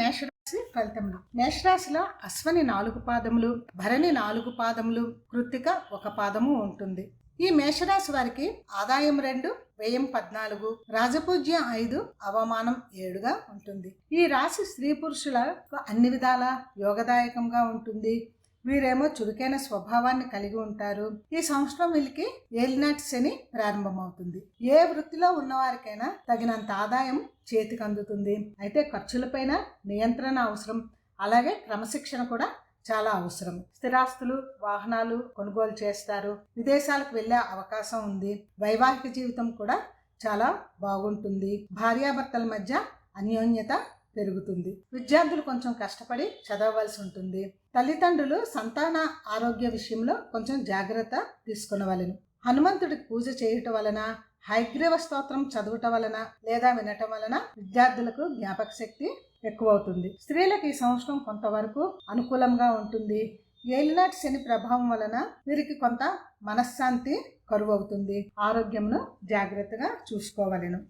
మేషరాశి ఫలితములు. మేషరాశిలో అశ్వని నాలుగు పాదములు భరణి నాలుగు పాదములు కృత్తిక ఒక పాదము ఉంటుంది. ఈ మేషరాశి వారికి ఆదాయం రెండు వ్యయం పద్నాలుగు రాజపూజ్యం ఐదు అవమానం ఏడుగా ఉంటుంది. ఈ రాశి స్త్రీ పురుషుల అన్ని విధాల యోగదాయకంగా ఉంటుంది. వీరేమో చురుకైన స్వభావాన్ని కలిగి ఉంటారు. ఈ సంవత్సరం వీళ్ళకి ఏలినాటి శని ప్రారంభమవుతుంది. ఏ వృత్తిలో ఉన్నవారికైనా తగినంత ఆదాయం చేతికి అందుతుంది. అయితే ఖర్చులపైన నియంత్రణ అవసరం. అలాగే క్రమశిక్షణ కూడా చాలా అవసరం. స్థిరాస్తులు వాహనాలు కొనుగోలు చేస్తారు. విదేశాలకు వెళ్ళే అవకాశం ఉంది. వైవాహిక జీవితం కూడా చాలా బాగుంటుంది. భార్యాభర్తల మధ్య అన్యోన్యత పెరుగుతుంది. విద్యార్థులు కొంచెం కష్టపడి చదవవలసి ఉంటుంది. తల్లిదండ్రులు సంతాన ఆరోగ్య విషయంలో కొంచెం జాగ్రత్త తీసుకునవలను హనుమంతుడికి పూజ చేయటం వలన హైగ్రీవ స్తోత్రం చదవటం వలన లేదా వినటం వలన విద్యార్థులకు జ్ఞాపక శక్తి ఎక్కువవుతుంది. స్త్రీలకు ఈ సంవత్సరం కొంతవరకు అనుకూలంగా ఉంటుంది. ఏలినాటి శని ప్రభావం వలన వీరికి కొంత మనశ్శాంతి కరువవుతుంది. ఆరోగ్యంను జాగ్రత్తగా చూసుకోవలెను.